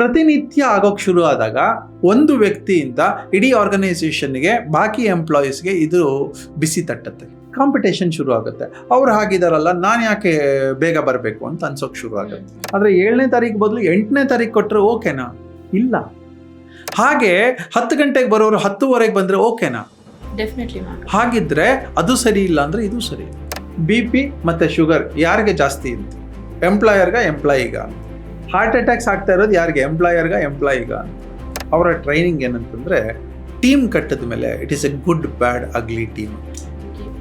ಪ್ರತಿನಿತ್ಯ ಆಗೋಕೆ ಶುರು ಆದಾಗ ಒಂದು ವ್ಯಕ್ತಿಯಿಂದ ಇಡೀ ಆರ್ಗನೈಸೇಷನ್ಗೆ ಬಾಕಿ ಎಂಪ್ಲಾಯೀಸ್ಗೆ ಇದು ಬಿಸಿ ತಟ್ಟತ್ತೆ. ಕಾಂಪಿಟೇಷನ್ ಶುರು ಆಗುತ್ತೆ. ಅವ್ರು ಹಾಗಿದಾರಲ್ಲ ನಾನು ಯಾಕೆ ಬೇಗ ಬರಬೇಕು ಅಂತ ಅನ್ಸೋಕೆ ಶುರು ಆಗುತ್ತೆ. ಆದರೆ ಏಳನೇ ತಾರೀಕು ಬದಲು ಎಂಟನೇ ತಾರೀಕು ಕೊಟ್ಟರೆ ಓಕೆನಾ? ಇಲ್ಲ. ಹಾಗೆ ಹತ್ತು ಗಂಟೆಗೆ ಬರೋರು ಹತ್ತುವರೆಗೆ ಬಂದರೆ ಓಕೆನಾ? ಡೆಫಿನೆಟ್ಲಿ ಹಾಗಿದ್ರೆ ಅದು ಸರಿ ಇಲ್ಲ ಅಂದರೆ ಇದು ಸರಿ. ಬಿ ಪಿ ಮತ್ತು ಶುಗರ್ ಯಾರಿಗೆ ಜಾಸ್ತಿ ಇತ್ತು ಎಂಪ್ಲಾಯರ್ಗ ಎಂಪ್ಲಾಯಿಗ ಹಾರ್ಟ್ ಅಟ್ಯಾಕ್ಸ್ ಆಗ್ತಾ ಇರೋದು ಯಾರಿಗೆ? ಎಂಪ್ಲಾಯರ್ಗ ಎಂಪ್ಲಾಯಿಗ ಅವರ ಟ್ರೈನಿಂಗ್ ಏನಂತಂದ್ರೆ ಟೀಮ್ ಕಟ್ಟದ ಮೇಲೆ it is a good bad ugly team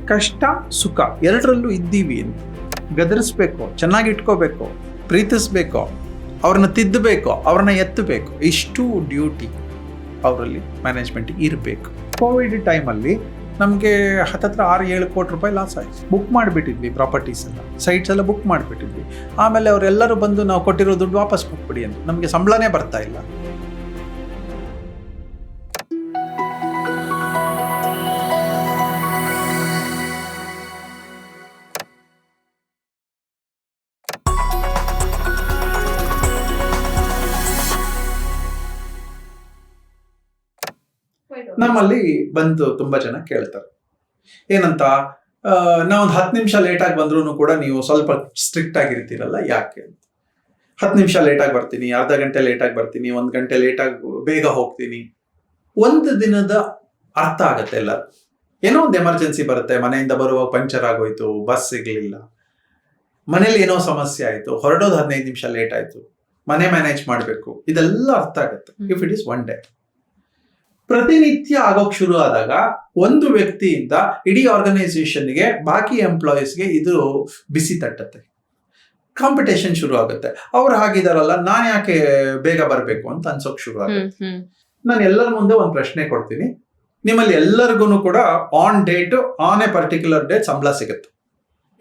ಕಷ್ಟ, ಸುಖ, ಎರಡರಲ್ಲೂ ಇದ್ದೀವಿ. ಅಂತ ಗದರಿಸ್ಬೇಕು, ಚೆನ್ನಾಗಿ ಇಟ್ಕೋಬೇಕು, ಪ್ರೀತಿಸ್ಬೇಕು, ಅವ್ರನ್ನ ತಿದ್ದಬೇಕು, ಅವ್ರನ್ನ ಎತ್ತಬೇಕು. ಇಷ್ಟು ಡ್ಯೂಟಿ ಅವರಲ್ಲಿ ಮ್ಯಾನೇಜ್ಮೆಂಟ್ ಇರಬೇಕು. ಕೋವಿಡ್ ಟೈಮಲ್ಲಿ ನಮಗೆ ಹತ್ತತ್ರ ಆರು ಏಳು ಕೋಟಿ ರೂಪಾಯಿ ಲಾಸ್ ಆಯಿತು. ಬುಕ್ ಮಾಡಿಬಿಟ್ಟಿದ್ವಿ ಪ್ರಾಪರ್ಟೀಸ್ ಎಲ್ಲ. ಸೈಟ್ಸ್ ಎಲ್ಲ ಬುಕ್ ಮಾಡಿಬಿಟ್ಟಿದ್ವಿ. ಆಮೇಲೆ ಅವರೆಲ್ಲರೂ ಬಂದು ನಾವು ಕೊಟ್ಟಿರೋ ದುಡ್ಡು ವಾಪಸ್ ಕೊಟ್ಬಿಡಿ ಅಂತ. ನಮಗೆ ಸಂಬಳನೇ ಬರ್ತಾ ಇಲ್ಲ. ನಮ್ಮಲ್ಲಿ ಬಂತು ತುಂಬ ಜನ ಕೇಳ್ತಾರೆ. ಏನಂತ ನಾವೊಂದು ಹತ್ತು ನಿಮಿಷ ಲೇಟಾಗಿ ಬಂದ್ರೂ ಕೂಡ ನೀವು ಸ್ವಲ್ಪ ಸ್ಟ್ರಿಕ್ಟ್ ಆಗಿರ್ತೀರಲ್ಲ ಯಾಕೆ ಅಂತ. ಹತ್ತು ನಿಮಿಷ ಲೇಟಾಗಿ ಬರ್ತೀನಿ ಅರ್ಧ ಗಂಟೆ ಲೇಟಾಗಿ ಬರ್ತೀನಿ ಒಂದು ಗಂಟೆ ಲೇಟಾಗಿ ಬೇಗ ಹೋಗ್ತೀನಿ. ಒಂದು ದಿನದ ಅರ್ಥ ಆಗತ್ತೆ ಎಲ್ಲ ಏನೋ ಒಂದು ಎಮರ್ಜೆನ್ಸಿ ಬರುತ್ತೆ ಮನೆಯಿಂದ ಬರುವಾಗ ಪಂಚರ್ ಆಗೋಯ್ತು ಬಸ್ ಸಿಗಲಿಲ್ಲ. ಮನೇಲಿ ಏನೋ ಸಮಸ್ಯೆ ಆಯಿತು ಹೊರಡೋದು ಹದಿನೈದು ನಿಮಿಷ ಲೇಟ್ ಆಯಿತು. ಮನೆ ಮ್ಯಾನೇಜ್ ಮಾಡಬೇಕು ಇದೆಲ್ಲ ಅರ್ಥ ಆಗುತ್ತೆ. If it is one day ಪ್ರತಿನಿತ್ಯ ಆಗೋಕ್ ಶುರು ಆದಾಗ ಒಂದು ವ್ಯಕ್ತಿಯಿಂದ ಇಡೀ ಆರ್ಗನೈಸೇಷನ್ಗೆ ಬಾಕಿ ಎಂಪ್ಲಾಯೀಸ್ಗೆ ಇದು ಬಿಸಿ ತಟ್ಟತ್ತೆ. ಕಾಂಪಿಟೇಷನ್ ಶುರು ಆಗುತ್ತೆ. ಅವ್ರು ಹಾಗಿದಾರಲ್ಲ ನಾನು ಯಾಕೆ ಬೇಗ ಬರಬೇಕು ಅಂತ ಅನ್ಸೋಕ್ ಶುರು ಆಗುತ್ತೆ. ನಾನು ಎಲ್ಲರ ಮುಂದೆ ಒಂದು ಪ್ರಶ್ನೆ ಕೊಡ್ತೀನಿ. ನಿಮ್ಮಲ್ಲಿ ಎಲ್ಲರಿಗೂ ಕೂಡ on date on a particular date ಸಂಬಳ ಸಿಗುತ್ತೆ.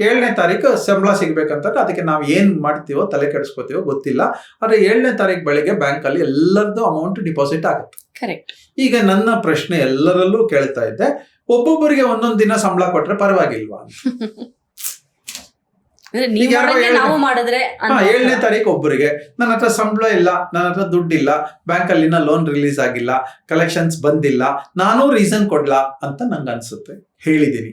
ಏಳನೇ ತಾರೀಕು ಸಂಬಳ ಸಿಗ್ಬೇಕಂತಂದ್ರೆ ಅದಕ್ಕೆ ನಾವು ಏನು ಮಾಡ್ತೀವೋ ತಲೆ ಕೆಡಿಸ್ಕೋತೀವೋ ಗೊತ್ತಿಲ್ಲ. ಆದರೆ ಏಳನೇ ತಾರೀಕು ಬೆಳಿಗ್ಗೆ ಬ್ಯಾಂಕಲ್ಲಿ ಎಲ್ಲರದ್ದು ಅಮೌಂಟ್ ಡಿಪಾಸಿಟ್ ಆಗುತ್ತೆ. ಕರೆಕ್ಟ್ ಈಗ ನನ್ನ ಪ್ರಶ್ನೆ ಎಲ್ಲರಲ್ಲೂ ಕೇಳ್ತಾ ಇದ್ದೆ ಒಬ್ಬೊಬ್ಬರಿಗೆ ಒಂದೊಂದು ದಿನ ಸಂಬಳ ಕೊಟ್ರೆ ಪರವಾಗಿಲ್ವಾ? ಏಳನೇ ತಾರೀಕು ಒಬ್ಬರಿಗೆ. ನನ್ನ ಹತ್ರ ಸಂಬಳ ಇಲ್ಲ ನನ್ನ ಹತ್ರ ದುಡ್ಡಿಲ್ಲ ಬ್ಯಾಂಕ್ ಅಲ್ಲಿನ ಲೋನ್ ರಿಲೀಸ್ ಆಗಿಲ್ಲ ಕಲೆಕ್ಷನ್ಸ್ ಬಂದಿಲ್ಲ ನಾನು ರೀಸನ್ ಕೊಡ್ಲಾ ಅಂತ ನಂಗೆ ಅನ್ಸುತ್ತೆ ಹೇಳಿದ್ದೀನಿ.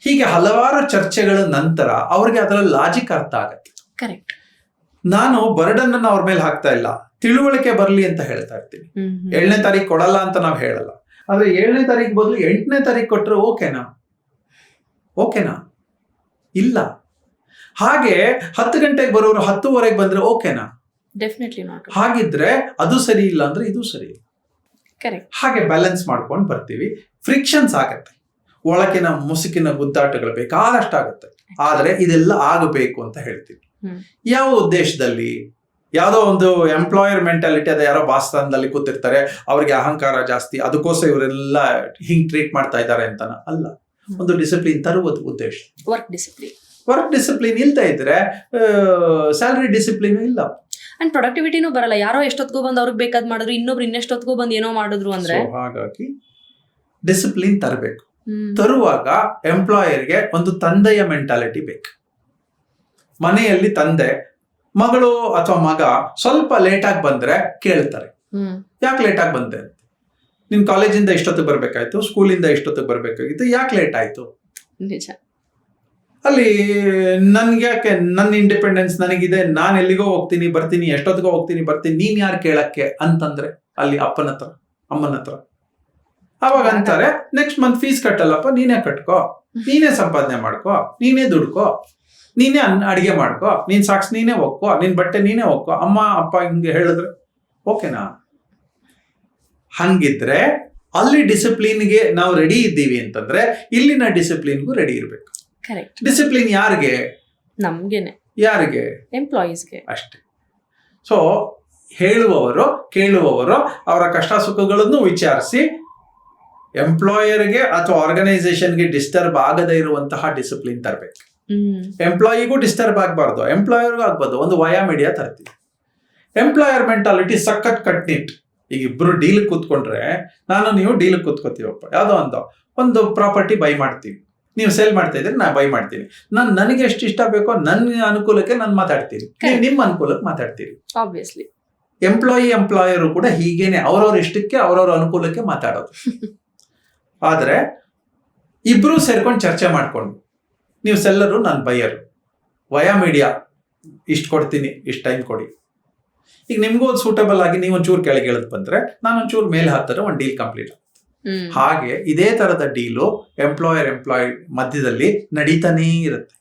ಹೀಗೆ ಹಲವಾರು ಚರ್ಚೆಗಳ ನಂತರ ಅವ್ರಿಗೆ ಅದರ ಲಾಜಿಕ್ ಅರ್ಥ ಆಗತ್ತೆ. ಕರೆಕ್ಟ್ ನಾನು ಬರ್ಡನ್ ಅನ್ನ ಅವ್ರ ಮೇಲೆ ಹಾಕ್ತಾ ಇಲ್ಲ. ತಿಳುವಳಿಕೆ ಬರಲಿ ಅಂತ ಹೇಳ್ತಾ ಇರ್ತೀನಿ. ಏಳನೇ ತಾರೀಕು ಕೊಡಲ್ಲ ಅಂತ ನಾವು ಹೇಳಲ್ಲ. ಆದ್ರೆ ಏಳನೇ ತಾರೀಕು ಬದಲು ಎಂಟನೇ ತಾರೀಕು ಕೊಟ್ಟರೆ ಓಕೆನಾ? ಓಕೆನಾ? ಇಲ್ಲ. ಹಾಗೆ ಹತ್ತು ಗಂಟೆಗೆ ಬರೋರು ಹತ್ತುವರೆಗೆ ಬಂದ್ರೆ ಓಕೆನಾ? ಡೆಫಿನೆಟ್ಲಿ ನಾಟ್ ಹಾಗಿದ್ರೆ ಅದು ಸರಿ ಇಲ್ಲ ಅಂದ್ರೆ ಇದು ಸರಿ ಇಲ್ಲ. ಹಾಗೆ ಬ್ಯಾಲೆನ್ಸ್ ಮಾಡ್ಕೊಂಡು ಬರ್ತೀವಿ. ಫ್ರಿಕ್ಷನ್ಸ್ ಆಗತ್ತೆ. ಒಳಕಿನ ಮುಸುಕಿನ ಗುದ್ದಾಟಗಳು ಬೇಕಾದಷ್ಟು ಆಗುತ್ತೆ ಆದ್ರೆ ಇದೆಲ್ಲ ಆಗಬೇಕು ಅಂತ ಹೇಳ್ತೀವಿ. ಯಾವ ಉದ್ದೇಶದಲ್ಲಿ? ಯಾವುದೋ ಒಂದು ಎಂಪ್ಲಾಯರ್ ಮೆಂಟಾಲಿಟಿ ಅದ ಯಾರೋ ಬಾಸ್ತಾನದಲ್ಲಿ ಕೂತಿರ್ತಾರೆ ಅವ್ರಿಗೆ ಅಹಂಕಾರ ಜಾಸ್ತಿ ಅದಕ್ಕೋಸ್ಕರ ಇವರೆಲ್ಲ ಹಿಂಗ್ ಟ್ರೀಟ್ ಮಾಡ್ತಾ ಇದ್ದಾರೆ ಅಂತನ? ಅಲ್ಲ. ಒಂದು ಡಿಸಿಪ್ಲಿನ್ ತರುವುದು ಉದ್ದೇಶ. ವರ್ಕ್ ಡಿಸಿಪ್ಲಿನ್ ವರ್ಕ್ ಡಿಸಿಪ್ಲಿನ್ ಇಲ್ತಾ ಇದ್ರೆ ಸ್ಯಾಲರಿ ಡಿಸಿಪ್ಲಿನ್ ಇಲ್ಲ. ಅಂಡ್ ಪ್ರೊಡಕ್ಟಿವಿಟಿನೂ ಬರಲ್ಲ. ಯಾರೋ ಎಷ್ಟೊತ್ತಿಗೂ ಬಂದು ಅವ್ರಿಗೆ ಬೇಕಾದ್ ಮಾಡಿದ್ರು ಇನ್ನೊಬ್ರು ಇನ್ನೆಷ್ಟೊತ್ತಿಗೂ ಬಂದು ಏನೋ ಮಾಡಿದ್ರು ಅಂದ್ರೆ ಹಾಗಾಗಿ ಡಿಸಿಪ್ಲಿನ್ ತರಬೇಕು. ತರುವಾಗ ಎಂಪ್ಲಾಯರ್ಗೆ ಒಂದು ತಂದೆಯ ಮೆಂಟಾಲಿಟಿ ಬೇಕು. ಮನೆಯಲ್ಲಿ ತಂದೆ ಮಗಳು ಅಥವಾ ಮಗ ಸ್ವಲ್ಪ ಲೇಟಾಗಿ ಬಂದ್ರೆ ಕೇಳ್ತಾರೆ. ಯಾಕೆ ಲೇಟಾಗಿ ಬಂದೆ ಅಂತ? ನಿನ್ ಕಾಲೇಜಿಂದ ಇಷ್ಟೊತ್ತಿಗೆ ಬರ್ಬೇಕಾಯ್ತು ಸ್ಕೂಲಿಂದ ಇಷ್ಟೊತ್ತಿಗೆ ಬರ್ಬೇಕಾಗಿತ್ತು ಯಾಕೆ ಲೇಟ್ ಆಯ್ತು? ನಿಜ. ಅಲ್ಲಿ ನನ್ಗೆ ಯಾಕೆ ನನ್ನ ಇಂಡಿಪೆಂಡೆನ್ಸ್ ನನಗಿದೆ ನಾನು ಎಲ್ಲಿಗೋ ಹೋಗ್ತೀನಿ ಬರ್ತೀನಿ ಎಷ್ಟೊತ್ತಿಗೋ ಹೋಗ್ತೀನಿ ಬರ್ತೀನಿ ನೀನ್ ಯಾರು ಕೇಳಕ್ಕೆ ಅಂತಂದ್ರೆ ಅಲ್ಲಿ ಅಪ್ಪನ ಹತ್ರ ಅಮ್ಮನ ಹತ್ರ ಅವಾಗ ಅಂತಾರೆ ನೆಕ್ಸ್ಟ್ ಮಂತ್ ಫೀಸ್ ಕಟ್ಟಲ್ಲಪ್ಪ ನೀನೇ ಕಟ್ಕೋ. ನೀನೇ ಸಂಪಾದನೆ ಮಾಡ್ಕೋ. ನೀನೇ ದುಡ್ಕೊ. ನೀನೇ ಅನ್ ಅಡಿಗೆ ಮಾಡ್ಕೋ. ನೀನ್ ಸಾಕ್ಸ್ ನೀನೇ ಒಕ್ಕೋ ನಿನ್ ಬಟ್ಟೆ ನೀನೇ ಒಕ್ಕೋ ಅಮ್ಮ ಅಪ್ಪ ಹಿಂಗೆ ಹೇಳಿದ್ರೆ ಓಕೆನಾ? ಹಂಗಿದ್ರೆ ಅಲ್ಲಿ ಡಿಸಿಪ್ಲಿನ್ಗೆ ನಾವು ರೆಡಿ ಇದ್ದೀವಿ ಅಂತಂದ್ರೆ ಇಲ್ಲಿನ ಡಿಸಿಪ್ಲಿನ್ಗೂ ರೆಡಿ ಇರ್ಬೇಕು. ಕರೆಕ್ಟ್ ಡಿಸಿಪ್ಲಿನ್ ಯಾರಿಗೆ? ನಮ್ಗೆನೆ. ಯಾರಿಗೆ? ಎಂಪ್ಲಾಯೀಸ್ಗೆ ಅಷ್ಟೇ. ಸೊ ಹೇಳುವವರು ಕೇಳುವವರು ಅವರ ಕಷ್ಟ ಸುಖಗಳನ್ನು ವಿಚಾರಿಸಿ ಎಂಪ್ಲಾಯರ್ಗೆ ಅಥವಾ ಆರ್ಗನೈಸೇಷನ್ಗೆ ಡಿಸ್ಟರ್ಬ್ ಆಗದೇ ಇರುವಂತಹ ಡಿಸಿಪ್ಲಿನ್ ತರಬೇಕು. ಎಂಪ್ಲಾಯಿಗೂ ಡಿಸ್ಟರ್ಬ್ ಆಗಬಾರ್ದು. ಎಂಪ್ಲಾಯರ್ಗೂ ಆಗ್ಬಾರ್ದು. ಒಂದು ವಯಾ ಮೀಡಿಯಾ ತರ್ತೀವಿ. ಎಂಪ್ಲಾಯರ್ ಮೆಂಟಾಲಿಟಿ ಸಖತ್ ಕಟ್ನಿಟ್. ಈಗ ಇಬ್ರು ಡೀಲ್ ಕೂತ್ಕೊಂಡ್ರೆ ನಾನು ನೀವು ಡೀಲ್ ಕೂತ್ಕೋತೀವಪ್ಪ ಯಾವುದೋ ಒಂದು. ಒಂದು ಪ್ರಾಪರ್ಟಿ ಬೈ ಮಾಡ್ತೀವಿ. ನೀವು ಸೇಲ್ ಮಾಡ್ತಾ ಇದ್ರೆ ನಾ ಬೈ ಮಾಡ್ತೀನಿ. ನಾನು ನನಗೆ ಎಷ್ಟು ಇಷ್ಟ ಬೇಕೋ ನನ್ನ ಅನುಕೂಲಕ್ಕೆ ನಾನು ಮಾತಾಡ್ತೀನಿ. ನಿಮ್ಮ ಅನುಕೂಲಕ್ಕೆ ಮಾತಾಡ್ತೀರಿ. ಆಬ್ವಿಯಸ್ಲಿ ಎಂಪ್ಲಾಯಿ ಎಂಪ್ಲಾಯರು ಕೂಡ ಹೀಗೇನೆ ಅವ್ರವ್ರ ಇಷ್ಟಕ್ಕೆ ಅವ್ರವ್ರ ಅನುಕೂಲಕ್ಕೆ ಮಾತಾಡೋದು. ಆದ್ರೆ ಇಬ್ರು ಸೇರ್ಕೊಂಡು ಚರ್ಚೆ ಮಾಡಿಕೊಂಡು ನೀವು ಸೆಲ್ಲರು ನಾನು ಬೈಯರು. ವಯಾ ಮೀಡಿಯಾ ಇಷ್ಟು ಕೊಡ್ತೀನಿ ಇಷ್ಟು ಟೈಮ್ ಕೊಡಿ. ಈಗ ನಿಮಗೂ ಒಂದು ಸೂಟಬಲ್ ಆಗಿ ನೀವು ಒಂಚೂರು ಕೆಳಗೆ ಹೇಳಿದ್ ಬಂದ್ರೆ ನಾನು ಒಂಚೂರು ಮೇಲೆ ಹತ್ತಿರ ಒಂದು ಡೀಲ್ ಕಂಪ್ಲೀಟ್ ಹಾಗೆ ಇದೇ ತರದ ಡೀಲು ಎಂಪ್ಲಾಯರ್ ಎಂಪ್ಲಾಯ್ ಮಧ್ಯದಲ್ಲಿ ನಡೀತಾನೇ ಇರುತ್ತೆ.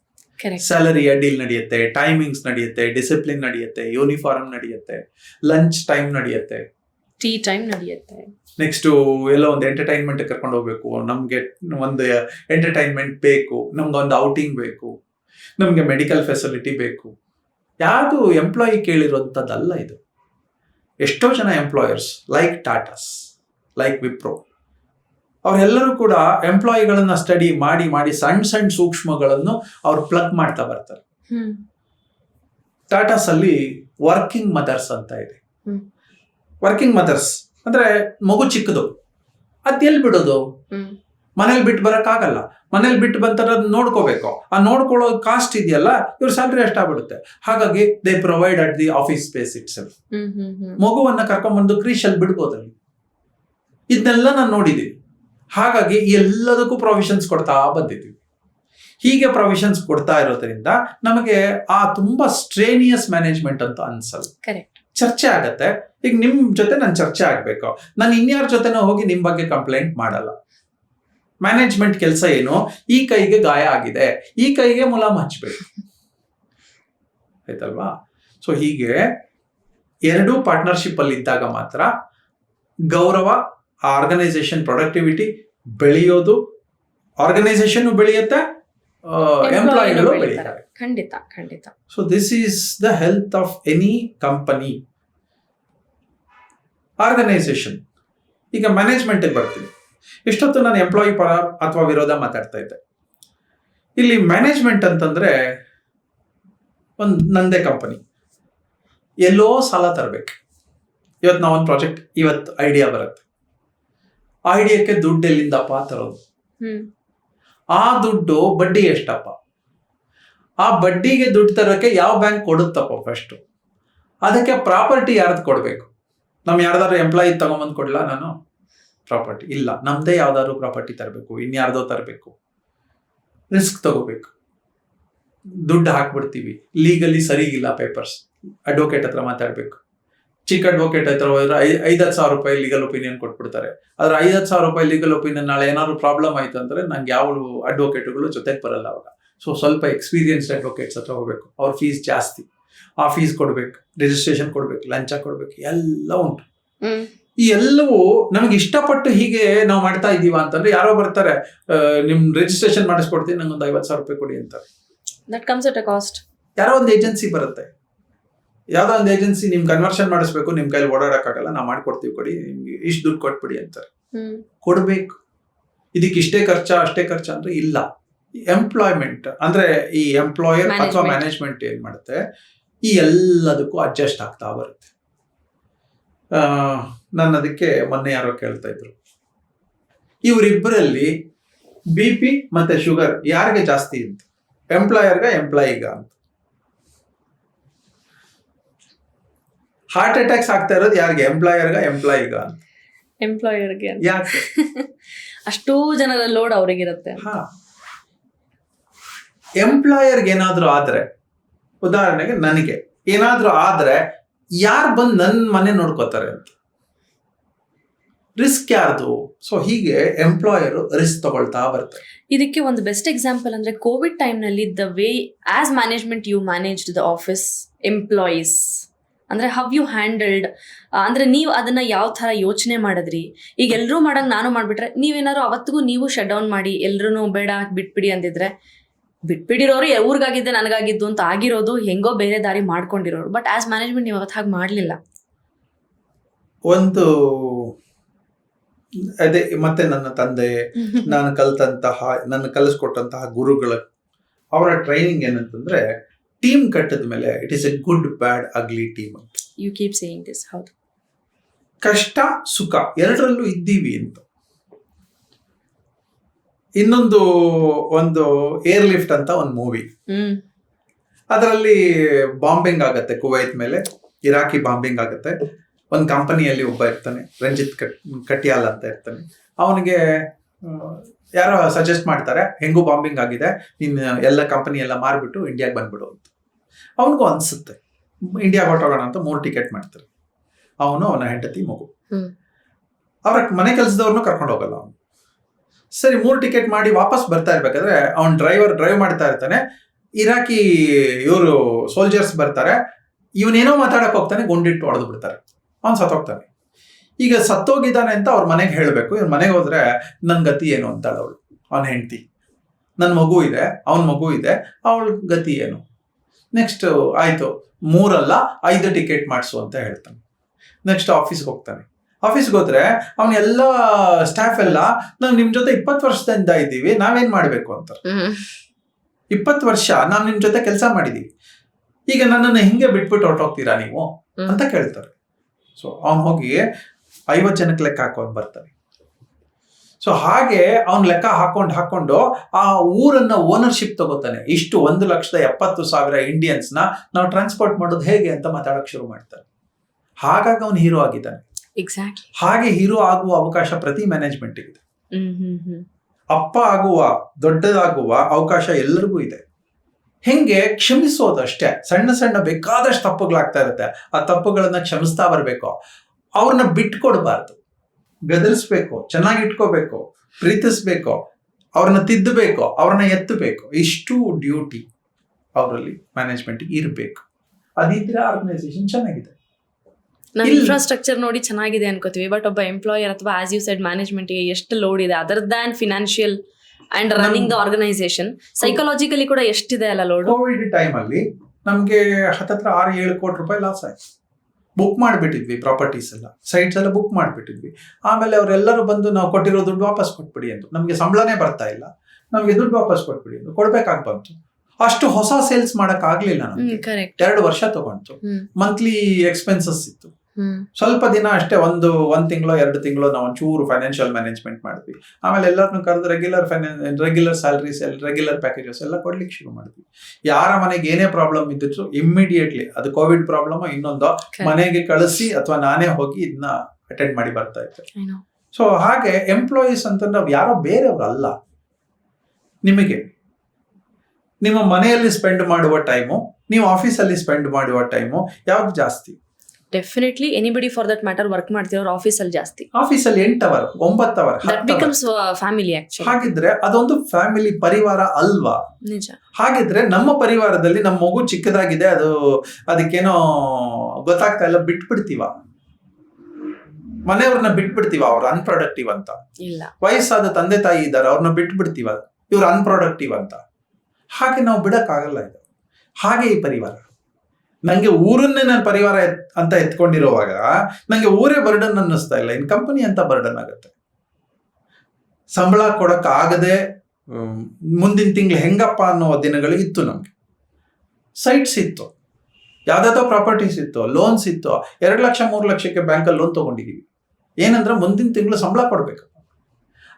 ಸ್ಯಾಲರಿಯ ಡೀಲ್ ನಡೆಯುತ್ತೆ ಟೈಮಿಂಗ್ಸ್ ನಡೆಯುತ್ತೆ ಡಿಸಿಪ್ಲಿನ್ ನಡೆಯುತ್ತೆ ಯೂನಿಫಾರ್ಮ್ ನಡೆಯುತ್ತೆ ಲಂಚ್ ಟೈಮ್ ನಡೆಯುತ್ತೆ. ಟೀ ಟೈಮ್ ನಡೆಯುತ್ತೆ. ನೆಕ್ಸ್ಟ್ ಎಲ್ಲ ಒಂದು ಎಂಟರ್ಟೈನ್ಮೆಂಟ್ ಕರ್ಕೊಂಡು ಹೋಗ್ಬೇಕು. ನಮ್ಗೆ ಒಂದು ಎಂಟರ್ಟೈನ್ಮೆಂಟ್ ಬೇಕು ನಮ್ಗೆ ಒಂದು ಔಟಿಂಗ್ ಬೇಕು ನಮ್ಗೆ ಮೆಡಿಕಲ್ ಫೆಸಿಲಿಟಿ ಬೇಕು. ಯಾವುದು ಎಂಪ್ಲಾಯಿ ಕೇಳಿರುವಂಥದ್ದಲ್ಲ ಇದು. ಎಷ್ಟೋ ಜನ employers like Tatas like Wipro ಅವರೆಲ್ಲರೂ ಕೂಡ ಎಂಪ್ಲಾಯಿಗಳನ್ನ ಸ್ಟಡಿ ಮಾಡಿ ಮಾಡಿ ಸಣ್ಣ ಸಣ್ಣ ಸೂಕ್ಷ್ಮಗಳನ್ನು ಅವ್ರು ಪ್ಲಗ್ ಮಾಡ್ತಾ ಬರ್ತಾರೆ. ಟಾಟಾಸ್ ಅಲ್ಲಿ ವರ್ಕಿಂಗ್ ಮದರ್ಸ್ ಅಂತ ಇದೆ. ವರ್ಕಿಂಗ್ ಮದರ್ಸ್ ಅಂದ್ರೆ ಮಗು ಚಿಕ್ಕದು. ಅದ್ ಎಲ್ಲಿ ಬಿಡೋದು? ಮನೇಲಿ ಬಿಟ್ಟು ಬರೋಕ್ಕಾಗಲ್ಲ. ಮನೇಲಿ ಬಿಟ್ಟು ಬಂತ ನೋಡ್ಕೋಬೇಕು. ಆ ನೋಡ್ಕೊಳ್ಳೋ ಕಾಸ್ಟ್ ಇದೆಯಲ್ಲ ಇವ್ರ ಸ್ಯಾಲ್ರಿ ಎಷ್ಟಾಗ್ಬಿಡುತ್ತೆ ಹಾಗಾಗಿ they provide at the office space itself hmm ಮಗುವನ್ನ ಕರ್ಕೊಂಡ್ಬಂದು ಕ್ರೀಶಲ್ಲಿ ಬಿಡ್ಬೋದಲ್ಲಿ? ಇದನ್ನೆಲ್ಲ ನಾನು ನೋಡಿದ್ದೀವಿ ಹಾಗಾಗಿ ಎಲ್ಲದಕ್ಕೂ ಪ್ರೊವಿಷನ್ಸ್ ಕೊಡ್ತಾ ಬಂದಿದ್ವಿ ಹೀಗೆ ಪ್ರೊವಿಷನ್ಸ್ ಕೊಡ್ತಾ ಇರೋದ್ರಿಂದ ನಮಗೆ ಆ ತುಂಬಾ ಸ್ಟ್ರೇನಿಯಸ್ ಮ್ಯಾನೇಜ್ಮೆಂಟ್ ಅಂತ ಅನ್ಸಲ್ಲ. ಕರೆಕ್ಟ್ ಚರ್ಚೆ ಆಗತ್ತೆ. ಈಗ ನಿಮ್ ಜೊತೆ ನಾನು ಚರ್ಚೆ ಆಗ್ಬೇಕು. ನಾನು ಇನ್ಯಾರ ಜೊತೆನೋ ಹೋಗಿ ನಿಮ್ ಬಗ್ಗೆ ಕಂಪ್ಲೇಂಟ್ ಮಾಡಲ್ಲ. ಮ್ಯಾನೇಜ್ಮೆಂಟ್ ಕೆಲಸ ಏನು? ಈ ಕೈಗೆ ಗಾಯ ಆಗಿದೆ. ಈ ಕೈಗೆ ಮುಲಾಮ್ ಹಚ್ಬೇಕು ಆಯ್ತಲ್ವಾ? ಸೊ ಹೀಗೆ ಎರಡೂ ಪಾರ್ಟ್ನರ್ಶಿಪ್ ಅಲ್ಲಿ ಇದ್ದಾಗ ಮಾತ್ರ ಗೌರವ ಆರ್ಗನೈಸೇಷನ್ ಪ್ರೊಡಕ್ಟಿವಿಟಿ ಬೆಳೆಯೋದು ಆರ್ಗನೈಸೇಷನ್ ಬೆಳೆಯುತ್ತೆ ಎಂಪ್ಲಾಯಿಗಳು ಬೆಳೀತಾರೆ. ಖಂಡಿತ ಖಂಡಿತ. So this is the health of any company organisation ಈಗ ಮ್ಯಾನೇಜ್ಮೆಂಟಿಗೆ ಬರ್ತೀನಿ. ಇಷ್ಟೊತ್ತು ನಾನು ಎಂಪ್ಲಾಯಿ ಪರ ಅಥವಾ ವಿರೋಧ ಮಾತಾಡ್ತಾ ಇದ್ದೆ. ಇಲ್ಲಿ ಮ್ಯಾನೇಜ್ಮೆಂಟ್ ಅಂತಂದ್ರೆ ಒಂದು ನಂದೇ ಕಂಪನಿ ಎಲ್ಲೋ ಸಾಲ ತರಬೇಕು. ಇವತ್ತು ನಾವೊಂದು ಪ್ರಾಜೆಕ್ಟ್ ಇವತ್ತು ಐಡಿಯಾ ಬರುತ್ತೆ. ಆ ಐಡಿಯಾಕ್ಕೆ ದುಡ್ಡು ಎಲ್ಲಿಂದಪ್ಪ ತರೋದು? ಆ ದುಡ್ಡು ಬಡ್ಡಿ ಎಷ್ಟಪ್ಪ? ಆ ಬಡ್ಡಿಗೆ ದುಡ್ಡು ತರೋಕ್ಕೆ ಯಾವ ಬ್ಯಾಂಕ್ ಕೊಡುತ್ತಪ್ಪ ಫಸ್ಟ್ ಅದಕ್ಕೆ ಪ್ರಾಪರ್ಟಿ ಯಾರ್ದು ಕೊಡಬೇಕು? ನಮ್ ಯಾರ್ದಾರು ಎಂಪ್ಲಾಯಿ ತಗೊಂಬಂದು ಕೊಡ್ಲಾ ನಾನು? ಪ್ರಾಪರ್ಟಿ ಇಲ್ಲ. ನಮ್ದೇ ಯಾವ್ದಾದ್ರು ಪ್ರಾಪರ್ಟಿ ತರಬೇಕು. ಇನ್ಯಾರ್ದೋ ತರಬೇಕು. ರಿಸ್ಕ್ ತಗೋಬೇಕು. ದುಡ್ಡು ಹಾಕ್ಬಿಡ್ತೀವಿ. ಲೀಗಲಿ ಸರಿಗಿಲ್ಲ ಪೇಪರ್ಸ್ ಅಡ್ವೊಕೇಟ್ ಹತ್ರ ಮಾತಾಡ್ಬೇಕು. ಚಿಕ್ಕ ಅಡ್ವೊಕೇಟ್ ಹತ್ರ ಹೋದ್ರೆ ಐ, ಐದತ್ತು ಸಾವಿರ ರೂಪಾಯಿ ಲೀಗಲ್ ಒಪಿನಿಯನ್ ಕೊಟ್ಬಿಡ್ತಾರೆ. ಆದ್ರೆ ಐದತ್ತು ಸಾವಿರ ರೂಪಾಯಿ ಲೀಗಲ್ ಒಪಿನಿಯನ್ ನಾಳೆ ಏನಾದ್ರು ಪ್ರಾಬ್ಲಮ್ ಆಯ್ತು ಅಂದ್ರೆ ನಂಗೆ ಯಾವ ಅಡ್ವೊಕೇಟ್ಗಳು ಜೊತೆಗೆ ಬರಲ್ಲ ಅವಾಗ. ಸೊ ಸ್ವಲ್ಪ ಎಕ್ಸ್ಪೀರಿಯನ್ಸ್ಡ್ ಅಡ್ವೊಕೇಟ್ಸ್ ಹತ್ರ ಹೋಗಬೇಕು. ಅವ್ರ ಫೀಸ್ ಜಾಸ್ತಿ. ಆ ಫೀಸ್ ಕೊಡ್ಬೇಕು ರಿಜಿಸ್ಟ್ರೇಷನ್ ಕೊಡ್ಬೇಕು ಲಂಚ ಕೊಡ್ಬೇಕು ಎಲ್ಲ ಉಂಟು. ಈ ಎಲ್ಲವೂ ನಮಗೆ ಇಷ್ಟಪಟ್ಟು ಹೀಗೆ ನಾವು ಮಾಡ್ತಾ ಇದೀವ ಅಂತಂದ್ರೆ ಯಾರೋ ಬರ್ತಾರೆ ನಿಮ್ ರಿಜಿಸ್ಟ್ರೇಷನ್ ಮಾಡಿಸ್ಕೊಡ್ತೀನಿ ನಂಗೊಂದು ಒಂದು ಐವತ್ತು ಸಾವಿರ ರೂಪಾಯಿ ಕೊಡಿ ಅಂತಾರೆ. That comes at a cost ಯಾರೋ ಒಂದು ಏಜೆನ್ಸಿ ಬರುತ್ತೆ. ಯಾವ್ದೋ ಒಂದು ಏಜೆನ್ಸಿ ನಿಮ್ ಕನ್ವರ್ಷನ್ ಮಾಡಿಸ್ಬೇಕು ನಿಮ್ ಕೈಲಿ ಓಡಾಡಕ್ಕಾಗಲ್ಲ ನಾವು ಮಾಡ್ಕೊಡ್ತೀವಿ ಕೊಡಿ ನಿಮ್ಗೆ ಇಷ್ಟು ದುಡ್ಡು ಕೊಟ್ಬಿಡಿ ಅಂತಾರೆ. ಕೊಡ್ಬೇಕು. ಇದಕ್ಕೆ ಇಷ್ಟೇ ಖರ್ಚ ಅಷ್ಟೇ ಖರ್ಚ ಅಂದ್ರೆ ಇಲ್ಲ. ಎಂಪ್ಲಾಯ್ಮೆಂಟ್ ಅಂದ್ರೆ ಈ ಎಂಪ್ಲಾಯರ್ ಅಥವಾ. ಮ್ಯಾನೇಜ್ಮೆಂಟ್ ಏನ್ ಮಾಡುತ್ತೆ ಈ ಎಲ್ಲದಕ್ಕೂ ಅಡ್ಜಸ್ಟ್ ಆಗ್ತಾ ಬರುತ್ತೆ. ನಾನು ಅದಕ್ಕೆ ಮೊನ್ನೆ ಯಾರೋ ಕೇಳ್ತಾ ಇದ್ರು. ಇವರಿಬ್ಬರಲ್ಲಿ ಬಿ ಪಿ ಮತ್ತೆ ಶುಗರ್ ಯಾರಿಗೆ ಜಾಸ್ತಿ ಅಂತ? ಎಂಪ್ಲಾಯರ್ಗ ಎಂಪ್ಲಾಯಿಗ ಅಂತ. ಹಾರ್ಟ್ ಅಟ್ಯಾಕ್ಸ್ ಆಗ್ತಾ ಇರೋದು ಯಾರಿಗೆ? ಎಂಪ್ಲಾಯರ್ಗ ಎಂಪ್ಲಾಯಿಗ ಅಂತ. ಎಂಪ್ಲಾಯರ್ಗೆ ಯಾಕೆ? ಅಷ್ಟೂ ಜನರ ಲೋಡ್ ಅವ್ರಿಗಿರುತ್ತೆ ಹಾ. ಎಂಪ್ಲಾಯರ್ಗೆ ಏನಾದರೂ ಆದ್ರೆ ಉದಾಹರಣೆಗೆ ನನಗೆ. ಏನಾದರೂ ಆದ್ರೆ ಯಾರು ಬಂದು ನನ್ನ ಮನೆ ನೋಡ್ಕೋತಾರೆ? ಅಂತ ರಿಸ್ಕ್ ಯಾರ್ದು? ಸೊ ಹೀಗೆ ಎಂಪ್ಲಾಯರ್ ರಿಸ್ಕ್ ತಗೊಳ್ತಾ ಬರ್ತಾರೆ ಇದಕ್ಕೆ ಒಂದು ಬೆಸ್ಟ್ ಎಕ್ಸಾಂಪಲ್ ಅಂದ್ರೆ ಕೋವಿಡ್ ಟೈಮ್ನಲ್ಲಿ the way as management you manage the office employees ಅಂದ್ರೆ ಹವ್ ಯು ಹ್ಯಾಂಡಲ್ಡ್ ಅಂದ್ರೆ ನೀವು ಅದನ್ನ ಯಾವ ತರ ಯೋಚನೆ ಮಾಡಿದ್ರಿ? ಈಗ ಎಲ್ಲರೂ ಮಾಡಂಗ್ ನಾನು ಮಾಡ್ಬಿಟ್ರೆ ನೀವೇನಾದ್ರು ಅವತ್ತಿಗೂ ನೀವು ಶಟ್ ಡೌನ್ ಮಾಡಿ ಎಲ್ರೂ ಬೇಡ ಬಿಟ್ಬಿಡಿ ಅಂದಿದ್ರೆ ಬಿಟ್ಬಿಡಿರೋರು ಊರಿಗಾಗಿದ್ದೆ ನನಗಾಗಿದ್ದು ಅಂತ ಆಗಿರೋದು ಹೆಂಗೋ ಬೇರೆ ದಾರಿ ಮಾಡ್ಕೊಂಡಿರೋರು. ಬಟ್ ಆಸ್ ಮ್ಯಾನೇಜ್ಮೆಂಟ್ ನೀವು ಅವತ್ತು ಹಾಗೆ ಮಾಡಲಿಲ್ಲ. ಒಂದು ಅದೇ ಮತ್ತೆ ನನ್ನ ತಂದೆ ನಾನು ಕಲ್ತಂತಹ ನನ್ನ ಕಲಿಸ್ಕೊಟ್ಟಂತಹ ಗುರುಗಳ ಅವರ ಟ್ರೈನಿಂಗ್ ಏನಂತಂದ್ರೆ ಟೀಮ್ ಕಟ್ಟದ ಮೇಲೆ it is a good bad ugly team ಅಂತ. ಯು ಕೀಪ್ ಸೇಯಿಂಗ್ ದಿಸ್ ಹೌದು. ಕಷ್ಟ ಸುಖ ಎರಡರಲ್ಲೂ ಇದ್ದೀವಿ ಅಂತ. ಇನ್ನೊಂದು ಒಂದು ಏರ್ ಲಿಫ್ಟ್ ಅಂತ ಒಂದು ಮೂವಿ ಅದರಲ್ಲಿ ಬಾಂಬಿಂಗ್ ಆಗುತ್ತೆ ಕುವೈತ್ ಮೇಲೆ. ಇರಾಕಿ ಬಾಂಬಿಂಗ್ ಆಗುತ್ತೆ. ಒಂದು ಕಂಪನಿಯಲ್ಲಿ ಒಬ್ಬ ಇರ್ತಾನೆ ರಂಜಿತ್ ಕಟ್ ಕಟಿಯಾಲ್ ಅಂತ ಇರ್ತಾನೆ. ಅವನಿಗೆ ಯಾರೋ ಸಜೆಸ್ಟ್ ಮಾಡ್ತಾರೆ ಹೆಂಗೂ ಬಾಂಬಿಂಗ್ ಆಗಿದೆ ನೀನು ಎಲ್ಲ ಕಂಪನಿ ಎಲ್ಲ ಮಾರ್ಬಿಟ್ಟು ಇಂಡಿಯಾಗೆ ಬಂದ್ಬಿಡು ಅಂತ. ಅವನಿಗೂ ಅನ್ಸುತ್ತೆ. ಇಂಡಿಯಾಗೆ ಹೊರಟೋಗೋಣ ಅಂತ ಮೂರು ಟಿಕೆಟ್ ಮಾಡ್ತಾರೆ. ಅವನು ಅವನ ಹೆಂಡತಿ ಮಗು. ಅವ್ರ ಮನೆ ಕೆಲಸದವ್ರನ್ನೂ ಕರ್ಕೊಂಡು ಹೋಗಲ್ಲ ಅವನು. ಸರಿ, ಮೂರು ಟಿಕೆಟ್ ಮಾಡಿ ವಾಪಸ್ ಬರ್ತಾ ಇರ್ಬೇಕಾದ್ರೆ ಅವ್ನ ಡ್ರೈವರ್ ಡ್ರೈವ್ ಮಾಡ್ತಾ ಇರ್ತಾನೆ. ಇರಾಕಿ ಇವರು ಸೋಲ್ಜರ್ಸ್ ಬರ್ತಾರೆ. ಇವನೇನೋ ಮಾತಾಡಕ್ ಹೋಗ್ತಾನೆ, ಗುಂಡಿಟ್ಟು ಹೊಡೆದು ಬಿಡ್ತಾರೆ. ಅವ್ನು ಸತ್ತೋಗ್ತಾನೆ. ಈಗ ಸತ್ತೋಗಿದ್ದಾನೆ ಅಂತ ಅವ್ರ ಮನೆಗೆ ಹೇಳಬೇಕು. ಇವ್ರ ಮನೆಗೆ ಹೋದ್ರೆ ನನ್ನ ಗತಿ ಏನು? ಅಂತಾಳೆ ಅವಳು ಅವನ ಹೆಂಡತಿ. ನನ್ನ ಮಗು ಇದೆ, ಅವನ ಮಗು ಇದೆ, ಅವಳ ಗತಿ ಏನು? ನೆಕ್ಸ್ಟ್ ಆಯ್ತು, ಮೂರಲ್ಲ, ಐದು ಟಿಕೆಟ್ ಮಾಡಿಸು ಅಂತ ಹೇಳ್ತಾನೆ. ನೆಕ್ಸ್ಟ್ ಆಫೀಸ್ಗೆ ಹೋಗ್ತಾನೆ. ಆಫೀಸ್ಗೆ ಹೋದ್ರೆ ಅವನ ಎಲ್ಲ ಸ್ಟಾಫ್ ಎಲ್ಲ ನಾವು ನಿಮ್ ಜೊತೆ ಇಪ್ಪತ್ತು ವರ್ಷದಿಂದ ಇದ್ದೀವಿ ನಾವೇನ್ ಮಾಡ್ಬೇಕು? ಅಂತ. ಇಪ್ಪತ್ತು ವರ್ಷ ನಾವು ನಿಮ್ ಜೊತೆ ಕೆಲಸ ಮಾಡಿದೀವಿ ಈಗ ನನ್ನನ್ನು ಹಿಂಗೆ ಬಿಟ್ಬಿಟ್ಟು ಹೊರಟೋಗ್ತೀರಾ ನೀವು? ಅಂತ ಕೇಳ್ತಾರೆ. ಸೊ ಅವ್ನು ಹೋಗಿ ಐವತ್ತು ಜನಕ್ಕೆ ಲೆಕ್ಕ ಹಾಕೊಂಡು ಬರ್ತಾನೆ ಸೊ ಹಾಗೆ ಅವ್ನು ಲೆಕ್ಕ ಹಾಕೊಂಡು ಹಾಕೊಂಡು ಆ ಊರನ್ನ ಓನರ್ಶಿಪ್ ತಗೋತಾನೆ. ಇಷ್ಟು ಒಂದು ಲಕ್ಷದ ಎಪ್ಪತ್ತು ಸಾವಿರ ಇಂಡಿಯನ್ಸ್ನ ನಾವು ಟ್ರಾನ್ಸ್ಪೋರ್ಟ್ ಮಾಡೋದು ಹೇಗೆ ಅಂತ ಮಾತಾಡೋಕೆ ಶುರು ಮಾಡ್ತಾರೆ. ಹಾಗಾಗಿ ಅವನು ಹೀರೋ ಆಗಿದ್ದಾನೆ. ಹಾಗೆ ಹೀರೋ ಆಗುವ ಅವಕಾಶ ಪ್ರತಿ ಮ್ಯಾನೇಜ್ಮೆಂಟ್ ಇದೆ. ಅಪ್ಪ ಆಗುವ ದೊಡ್ಡದಾಗುವ ಅವಕಾಶ ಎಲ್ಲರಿಗೂ ಇದೆ. ಹೆಂಗೆ ಕ್ಷಮಿಸೋದಷ್ಟೇ ಸಣ್ಣ ಸಣ್ಣ ಬೇಕಾದಷ್ಟು ತಪ್ಪುಗಳಾಗ್ತಾ ಇರುತ್ತೆ. ಆ ತಪ್ಪುಗಳನ್ನ ಕ್ಷಮಿಸ್ತಾ ಬರಬೇಕು. ಅವ್ರನ್ನ ಬಿಟ್ಕೊಡ್ಬಾರ್ದು. ಗದರಿಸ್ಬೇಕು ಚೆನ್ನಾಗಿ ಇಟ್ಕೋಬೇಕು ಪ್ರೀತಿಸ್ಬೇಕು ಅವ್ರನ್ನ ತಿದ್ದಬೇಕು ಅವ್ರನ್ನ ಎತ್ತಬೇಕು. ಇಷ್ಟು ಡ್ಯೂಟಿ ಅವರಲ್ಲಿ ಮ್ಯಾನೇಜ್ಮೆಂಟ್ ಇರಬೇಕು. ಅದಿದ್ರೆ ಆರ್ಗನೈಸೇಷನ್ ಚೆನ್ನಾಗಿದೆ. ನಾವು. ಇನ್ಫ್ರಾಸ್ಟ್ರಕ್ಚರ್ ನೋಡಿ ಚೆನ್ನಾಗಿದೆ ಅನ್ಕೋತೀವಿ ಬಟ್ ಒಬ್ಬ ಎಂಪ್ಲಾಯರ್ ಅಥವಾ ಆಸ್ ಯು ಸೈಡ್ ಮ್ಯಾನೇಜ್ಮೆಂಟ್ಗೆ ಎಷ್ಟು ಲೋಡ್ ಇದೆ other than financial and running the organisation psychologically ಕೂಡ ಎಷ್ಟಿದೆ ಅಲ್ಲ ಲೋಡ್ ಕೋವಿಡ್ ಟೈಮ್ ಅಲ್ಲಿ ನಮ್ಗೆ ಹತ್ತತ್ರ ಆರು ಏಳು ಕೋಟಿ ರೂಪಾಯಿ ಲಾಸ್ ಆಯ್ತು. ಬುಕ್ ಮಾಡಿಬಿಟ್ಟಿದ್ವಿ ಪ್ರಾಪರ್ಟೀಸ್ ಎಲ್ಲ ಸೈಟ್ಸ್ ಎಲ್ಲ ಬುಕ್ ಮಾಡಿಬಿಟ್ಟಿದ್ವಿ. ಆಮೇಲೆ ಅವರೆಲ್ಲರೂ ಬಂದು ನಾವು ಕೊಟ್ಟಿರೋ ದುಡ್ಡು ವಾಪಸ್ ಕೊಟ್ಬಿಡಿ ಅಂತ. ನಮಗೆ ಸಂಬಳನೇ ಬರ್ತಾ ಇಲ್ಲ. ನಮಗೆ ದುಡ್ಡು ವಾಪಸ್ ಕೊಟ್ಬಿಡಿ ಅಂತ ಕೊಡ್ಬೇಕಾಗಿ ಬಂತು. ಅಷ್ಟು ಹೊಸ ಸೇಲ್ಸ್ ಮಾಡಕ್ ಆಗ್ಲಿಲ್ಲ ಎರಡು ವರ್ಷ ತಗೊಂತು. ಮಂತ್ಲಿ ಎಕ್ಸ್ಪೆನ್ಸಸ್ ಇತ್ತು. ಸ್ವಲ್ಪ ದಿನ ಅಷ್ಟೇ ಒಂದು ಒಂದ್ ತಿಂಗಳು ಎರಡು ತಿಂಗಳು ನಾವು ಒಂಚೂರು ಫೈನಾನ್ಷಿಯಲ್ ಮ್ಯಾನೇಜ್ಮೆಂಟ್ ಮಾಡಿದ್ವಿ ಆಮೇಲೆ ಎಲ್ಲರನ್ನು ಕರೆದು regular ಫೈನಾನ್ regular salaries regular packages ಎಲ್ಲ ಕೊಡ್ಲಿಕ್ಕೆ ಶುರು ಮಾಡಿದ್ವಿ ಯಾರ ಮನೆಗೆ ಏನೇ ಪ್ರಾಬ್ಲಮ್ ಇದ್ದಿದ್ರು ಇಮ್ಮಿಡಿಯೇಟ್ಲಿ ಅದು ಕೋವಿಡ್ ಪ್ರಾಬ್ಲಮ್ ಇನ್ನೊಂದು ಮನೆಗೆ ಕಳಿಸಿ ಅಥವಾ ನಾನೇ ಹೋಗಿ ಇದನ್ನ ಅಟೆಂಡ್ ಮಾಡಿ ಬರ್ತಾ ಇದ್ದೆ. ಸೊ ಹಾಗೆ ಎಂಪ್ಲಾಯೀಸ್ ಅಂತ ನಾವು ಯಾರೋ ಬೇರೆಯವರು ಅಲ್ಲ. ನಿಮಗೆ. ನಿಮ್ಮ ಮನೆಯಲ್ಲಿ ಸ್ಪೆಂಡ್ ಮಾಡುವ ಟೈಮು ನೀವು ಆಫೀಸಲ್ಲಿ ಸ್ಪೆಂಡ್ ಮಾಡುವ ಟೈಮು ಯಾವ್ದು ಜಾಸ್ತಿ? Definitely anybody for that matter work ಮಾಡ್ತಿರೋರು ಆಫೀಸಲ್ಲಿ ಜಾಸ್ತಿ. ಆಫೀಸಲ್ಲಿ ಎಂಟು ಅವರ್ ಒಂಬತ್ತು hour that becomes family actually ಹಾಗಿದ್ರೆ ಅದೊಂದು ಫ್ಯಾಮಿಲಿ ಪರಿವಾರ ಅಲ್ವಾ? ನಿಜ. ಹಾಗಿದ್ರೆ ನಮ್ಮ ಪರಿವಾರದಲ್ಲಿ ನಮ್ಮ ಮಗು ಚಿಕ್ಕದಾಗಿದೆ ಅದು ಅದಕ್ಕೇನೋ ಗೊತ್ತಾಗ್ತಾ ಇಲ್ಲ ಬಿಟ್ಬಿಡ್ತೀವ? ಮನೆಯವ್ರನ್ನ ಬಿಟ್ಬಿಡ್ತೀವ ಅವ್ರು ಅನ್ಪ್ರೊಡಕ್ಟಿವ್ ಅಂತ? ಇಲ್ಲ. ವಯಸ್ಸಾದ ತಂದೆ ತಾಯಿ ಇದ್ದಾರೆ ಅವ್ರನ್ನ ಬಿಟ್ಬಿಡ್ತೀವ? ಇವ್ರು ಅನ್ಪ್ರೊಡಕ್ಟಿವ್ ಅಂತ? ಹಾಗೆ ನಾವು ಬಿಡಕ್ಕಾಗಲ್ಲ ಇದು. ಹಾಗೆ ಈ ಪರಿವಾರ. ನಂಗೆ ಊರನ್ನೇ ನನ್ನ ಪರಿವಾರ ಅಂತ ಎತ್ಕೊಂಡಿರುವಾಗ ನನಗೆ ಊರೇ ಬರ್ಡನ್ ಅನ್ನಿಸ್ತಾ ಇಲ್ಲ. ಇನ್ ಕಂಪನಿ ಅಂತ ಬರ್ಡನ್ ಆಗುತ್ತೆ. ಸಂಬಳ ಕೊಡೋಕ್ಕಾಗದೆ ಮುಂದಿನ ತಿಂಗಳು ಹೆಂಗಪ್ಪ ಅನ್ನೋ ದಿನಗಳು ಇತ್ತು ನಮಗೆ. ಸೈಟ್ಸ್ ಇತ್ತು. ಯಾವ್ದಾದ್ರು ಪ್ರಾಪರ್ಟೀಸ್ ಇತ್ತು ಲೋನ್ಸ್ ಇತ್ತು. ಎರಡು ಲಕ್ಷ, ಮೂರು ಲಕ್ಷಕ್ಕೆ ಬ್ಯಾಂಕಲ್ಲಿ ಲೋನ್ ತಗೊಂಡಿದೀವಿ. ಏನಂದ್ರೆ ಮುಂದಿನ ತಿಂಗಳು ಸಂಬಳ ಕೊಡಬೇಕು.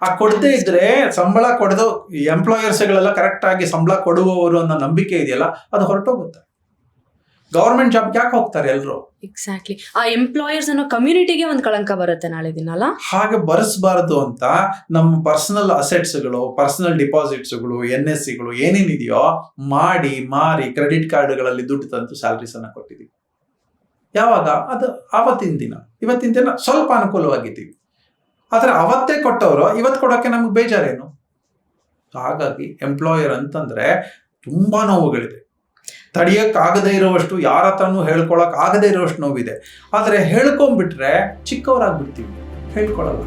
ಆ ಕೊಡದೇ ಇದ್ರೆ ಸಂಬಳ ಕೊಡದು ಎಂಪ್ಲಾಯರ್ಸ್ಗಳೆಲ್ಲ ಕರೆಕ್ಟಾಗಿ ಸಂಬಳ ಕೊಡುವವರು ಅನ್ನೋ ನಂಬಿಕೆ ಇದೆಯಲ್ಲ, ಅದು ಹೊರಟೋಗುತ್ತೆ. ಗೌರ್ಮೆಂಟ್ ಜಾಬ್ಗೆ ಯಾಕೆ ಹೋಗ್ತಾರೆ ಎಲ್ಲರೂ ಎಕ್ಸಾಕ್ಟ್ಲಿ ಆ ಎಂಪ್ಲಾಯರ್ಸ್ ಅನ್ನೋ ಕಮ್ಯುನಿಟಿಗೆ ಒಂದು ಕಳಂಕ ಬರುತ್ತೆ ನಾಳೆ ದಿನ ಅಲ್ಲ ಹಾಗೆ ಬರೆಸಬಾರದು ಅಂತ ನಮ್ಮ ಪರ್ಸನಲ್ ಅಸೆಟ್ಸ್ಗಳು ಪರ್ಸನಲ್ ಡಿಪಾಸಿಟ್ಸ್ಗಳು ಎನ್ ಎಸ್ ಸಿಗಳು ಏನೇನಿದೆಯೋ ಮಾಡಿ ಮಾರಿ ಕ್ರೆಡಿಟ್ ಕಾರ್ಡ್ಗಳಲ್ಲಿ ದುಡ್ಡು ತಂದು ಸ್ಯಾಲ್ರೀಸ್ ಅನ್ನ ಕೊಟ್ಟಿದ್ದೀವಿ. ಯಾವಾಗ? ಅದು ಆವತ್ತಿನ ದಿನ. ಇವತ್ತಿನ ದಿನ ಸ್ವಲ್ಪ ಅನುಕೂಲವಾಗಿದ್ದೀವಿ. ಆದರೆ ಅವತ್ತೇ ಕೊಟ್ಟವರು ಇವತ್ತು ಕೊಡೋಕೆ ನಮ್ಗೆ ಬೇಜಾರೇನು? ಹಾಗಾಗಿ ಎಂಪ್ಲಾಯರ್ ಅಂತಂದ್ರೆ ತುಂಬಾ ನೋವುಗಳಿದೆ. ತಡಿಯಕ್ ಆಗದೇ ಇರುವಷ್ಟು ಯಾರ ಹತ್ರನೂ ಹೇಳ್ಕೊಳಕ್ ಆಗದೇ ಇರುವಷ್ಟು ನೋವಿದೆ. ಆದರೆ ಹೇಳ್ಕೊಂಬಿಟ್ರೆ ಚಿಕ್ಕವರಾಗ್ಬಿಡ್ತೀವಿ. ಹೇಳ್ಕೊಳಲ್ಲ.